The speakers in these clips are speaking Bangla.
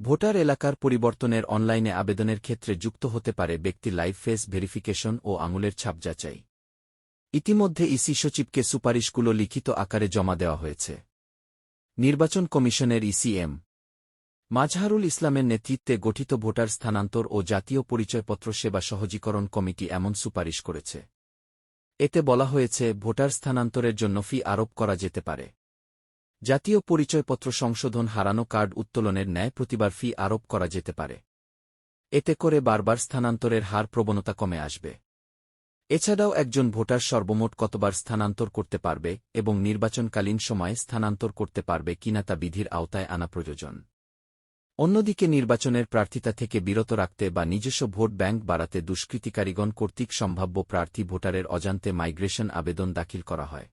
ভোটার এলাকার পরিবর্তনের অনলাইনে আবেদনের ক্ষেত্রে যুক্ত হতে পারে ব্যক্তির লাইভ ফেস ভেরিফিকেশন ও আঙুলের ছাপ যাচাই। ইতিমধ্যে ইসি সচিবকে সুপারিশগুলো লিখিত আকারে জমা দেওয়া হয়েছে। নির্বাচন কমিশনের ইসিএম। মাজহারুল ইসলামের নেতৃত্বে গঠিত ভোটার স্থানান্তর ও জাতীয় পরিচয়পত্র সেবা সহজীকরণ কমিটি এমন সুপারিশ করেছে। এতে বলা হয়েছে, ভোটার স্থানান্তরের জন্য ফি আরোপ করা যেতে পারে। জাতীয় পরিচয়পত্র সংশোধন হারানো কার্ড উত্তোলনের ন্যায় প্রতিবার ফি আরোপ করা যেতে পারে। এতে করে বারবার স্থানান্তরের হার প্রবণতা কমে আসবে। এছাড়াও একজন ভোটার সর্বমোট কতবার স্থানান্তর করতে পারবে এবং নির্বাচনকালীন সময়ে স্থানান্তর করতে পারবে কিনা তা বিধির আওতায় আনা প্রয়োজন। অন্যদিকে নির্বাচনের প্রার্থিতা থেকে বিরত রাখতে বা নিজস্ব ভোট ব্যাংক বাড়াতে দুষ্কৃতিকারীগণ কর্তৃক সম্ভাব্য প্রার্থী ভোটারের অজান্তে মাইগ্রেশন আবেদন দাখিল করা হয়।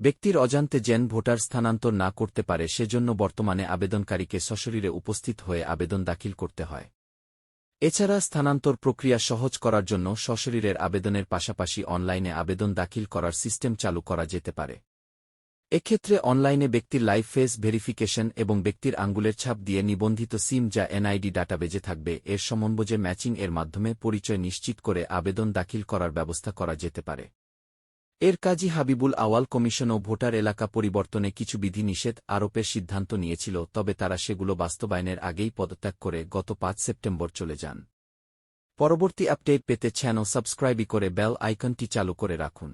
ব্যক্তির অজান্তে জেন ভোটার স্থানান্তর না করতে পারে সেজন্য বর্তমানে আবেদনকারীকে সশরীরে উপস্থিত হয়ে আবেদন দাখিল করতে হয়। এছাড়া স্থানান্তর প্রক্রিয়া সহজ করার জন্য সশরীরের আবেদনের পাশাপাশি অনলাইনে আবেদন দাখিল করার সিস্টেম চালু করা যেতে পারে। এক্ষেত্রে অনলাইনে ব্যক্তির লাইভ ফেস ভেরিফিকেশন এবং ব্যক্তির আঙ্গুলের ছাপ দিয়ে নিবন্ধিত সিম যা এনআইডি ডাটাবেজে থাকবে এর সমন্বয়ে ম্যাচিং এর মাধ্যমে পরিচয় নিশ্চিত করে আবেদন দাখিল করার ব্যবস্থা করা যেতে পারে। এর কাজী হাবিবুল আওয়াল ও ভোটার এলাকা পরিবর্তনে কিছু বিধিনিষেধ আরোপের সিদ্ধান্ত নিয়েছিল, তবে তারা সেগুলো বাস্তবায়নের আগেই পদত্যাগ করে গত পাঁচ সেপ্টেম্বর চলে যান। পরবর্তী আপডেট পেতে চ্যানেল সাবস্ক্রাইবই করে বেল আইকনটি চালু করে রাখুন।